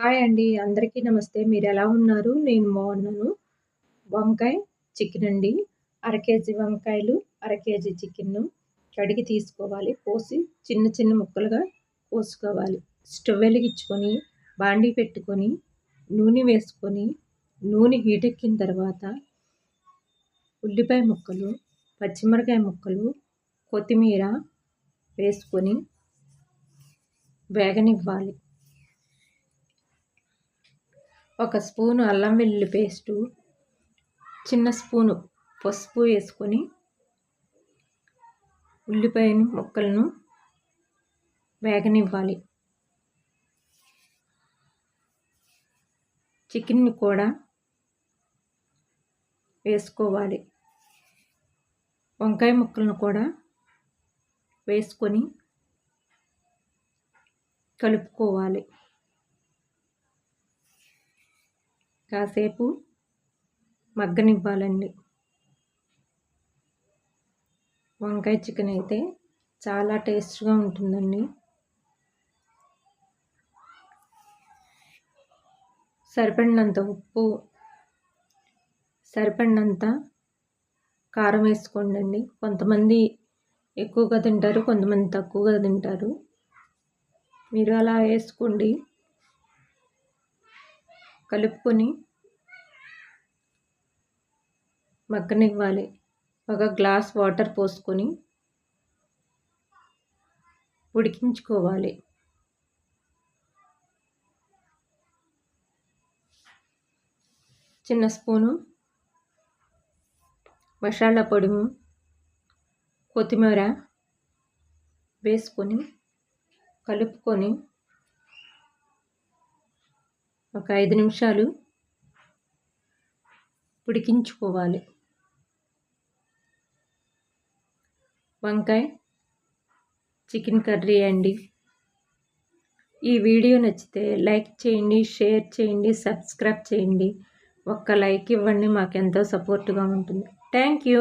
Hi అండి. అందరికీ నమస్తే. మీరు ఎలా ఉన్నారు? నేను బాగున్నాను. వంకాయ చికెన్ అండి. అర కేజీ వంకాయలు అర కేజీ చికెన్ను కడిగి తీసుకోవాలి. పోసి చిన్న చిన్న ముక్కలుగా కోసుకోవాలి. స్టవ్ వెలిగించుకొని బాండీ పెట్టుకొని నూనె వేసుకొని నూనె హీట్ ఎక్కిన తర్వాత ఉల్లిపాయ ముక్కలు పచ్చిమిరకాయ ముక్కలు కొత్తిమీర వేసుకొని వేగనివ్వాలి. ఒక స్పూను అల్లం వెల్లుల్లి పేస్టు చిన్న స్పూను పసుపు వేసుకొని ఉల్లిపాయ ముక్కలను వేగనివ్వాలి. చికెన్ని కూడా వేసుకోవాలి. వంకాయ ముక్కలను కూడా వేసుకొని కలుపుకోవాలి. కాసేపు మగ్గనివ్వాలండి. వంకాయ చికెన్ అయితే చాలా టేస్ట్గా ఉంటుందండి. సరిపడినంత ఉప్పు సరిపడినంత కారం వేసుకోండి కొంతమంది ఎక్కువగా తింటారు కొంతమంది తక్కువగా తింటారు. మీరు అలా వేసుకోండి. కలుపుకొని మగ్గనివ్వాలి. ఒక గ్లాస్ వాటర్ పోసుకొని ఉడికించుకోవాలి. చిన్న స్పూను మసాలా పొడి కొత్తిమీర వేసుకొని కలుపుకొని ఒక ఐదు నిమిషాలు ఉడికించుకోవాలి. వంకాయ చికెన్ కర్రీ అండి. ఈ వీడియో నచ్చితే లైక్ చేయండి షేర్ చేయండి సబ్స్క్రైబ్ చేయండి. ఒక్క లైక్ ఇవ్వండి మాకు ఎంతో సపోర్ట్గా ఉంటుంది. Thank you.